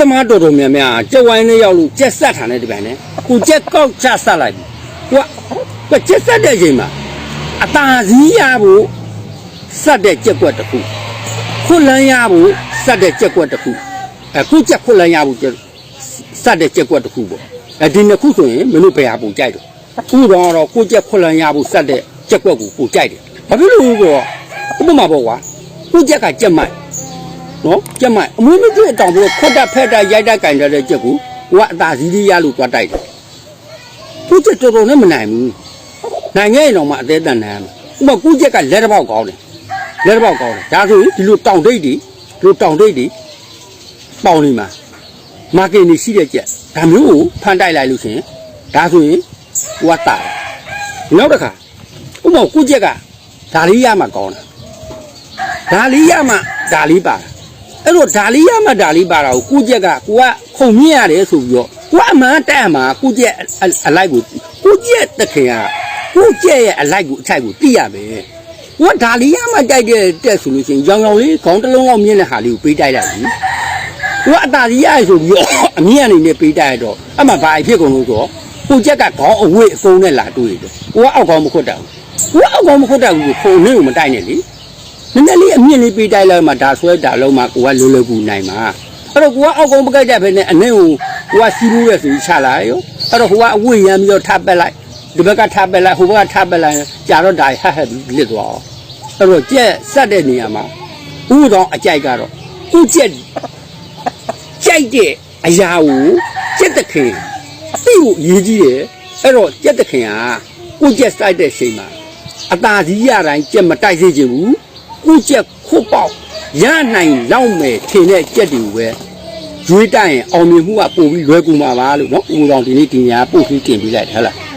သမားတော်တော်များများကြက်ဝိုင်းလေးရောက်လို့ကြက်ဆက်ထားတဲ့ဒီပိုင်းနဲ့ကိုကြက်ကောက်ချဆက်လိုက်ပြီကိုကကြက်ဆက်တဲ့အချိန်မှာအตาစည်းရဖို့ဆက်တဲ့ကြက်ကွက်တစ်ခုခွတ်လန်းရဖို့ဆက်တဲ့ကြက်ကွက်တစ်ခုအခုကြက်ခွတ်လန်းရဖို့ဆက်တဲ့ကြက်ကွက်တစ်ခုပေါ့အဲဒီနှစ်ခုဆိုရင်မင်းတို့ဘယ်ဟာပုံကြိုက်တော့ဥတော်တော့ကိုကြက်ခွတ်လန်းရဖို့ဆက်တဲ့ကြက်ကွက်ကိုကိုကြိုက်တယ်ဘာဖြစ်လို့လဲဆိုတော့ဥပမာပေါ့ကွာကိုကြက်ကကြက်မိုက် နော်ကြက်မိုက်အမွေးမကျွတ်တောင်ပြီးတော့ခွတ်တက်ဖက်တက်ရိုက်တက်ကင်တဲ့ကြက်ကိုကိုကအသာစီးလေးရလို့သွားတိုက်တယ်ကိုကြက်တော်တော်နဲ့မနိုင်ဘူးနိုင်ခဲ့ရင်တော့မှအသေးတန်နိုင်ရမယ်ဥပမာကိုကြက်ကလက်တစ်ပေါက်ကောင်းတယ်လက်တစ်ပေါက်ကောင်းတယ်ဒါဆိုရင်ဒီလိုတောင်တိတ်တွေဒီလိုတောင်တိတ်တွေပေါင်နေမှာမာကင်နေရှိတဲ့ကြက်ဒါမျိုးကိုဖန်တိုက်လိုက်လို့ရှိရင်ဒါဆိုရင်ကိုကတာတယ်နောက်တစ်ခါဥပမာကိုကြက်ကဒါလေးရမှကောင်းတယ်ဒါလေးရမှဒါလေးပါတာ အဲ့တော့ဒါလေးရမှဒါလေးပါတာကိုကိုကြက်ကကိုကခုံမြင့်ရတယ်ဆိုပြီးတော့ကိုကအမှန်တက်အမှန်ကိုကြက်အအလိုက်ကိုကိုကြက်တခင်ကကိုကြက်ရဲ့အလိုက်ကိုအထိုက်ကိုသိရမယ်ကိုကဒါလေးရမှတိုက်တဲ့တက်ဆိုလို့ရှိရင်ရောင်ရောင်လေးခေါင်းတစ်လုံးလောက်မြင့်တဲ့ဟာလေးကိုပေးတိုက်လိုက်ပြီကိုကအတာကြီးရဆိုပြီးတော့အမြင့်အနေနဲ့ပေးတိုက်ရတော့အမှဘာဖြစ်ကုန်လို့ဆိုတော့ကိုကြက်ကခေါင်းအဝိတ်အကုန်းနဲ့လာတွေ့တယ်ကိုကအောက်ခေါင်းမခွတ်တတ်ဘူးကိုကအောက်ခေါင်းမခွတ်တတ်ဘူးကိုခုံနှင်းကိုမတိုက်နဲ့လေ နည်းနည်းလေးအမြင့်လေးပေးတိုက်လိုက်မှဒါဆွဲတာလုံးမှကိုကလွယ်လွယ်ကူနိုင်မှာအဲ့တော့ကိုကအောက်ကုန်းမကြိုက်တဲ့ဘဲနဲ့အနှင်းကိုကိုကစီးမှုရဲဆိုပြီးချလာရောအဲ့တော့ဟိုကအဝိရမ်းပြီးတော့ထပ်ပက်လိုက်ဒီဘက်ကထပ်ပက်လိုက်ဟိုဘက်ကထပ်ပက်လိုက်ကြာတော့ဒါဟက်ဟက်ပြီးလစ်သွားအောင်အဲ့တော့ကြက်ဆက်တဲ့နေရာမှာဥတော်အကြိုက်ကတော့ဥကြက်ကြိုက်တဲ့အရာကိုကြက်တခင်သိဖို့အရေးကြီးတယ်အဲ့တော့ကြက်တခင်ကဥကြက်စိုက်တဲ့ချိန်မှာအตาစီရတိုင်းကြက်မတိုက်စေချင်ဘူး ကုကြက်ခုတ်ပေါက်ရနိုင်လောက်မယ်ထင်တဲ့ကြက်တွေပဲရွေးတိုက်ရင်အောင်မြင်မှုကပိုပြီးလွယ်ကူမှာပါလို့နော်ဦးတော်ဒီနေ့ဒီညာပို့ပြီးတင်ပြလိုက်ဟဲ့လား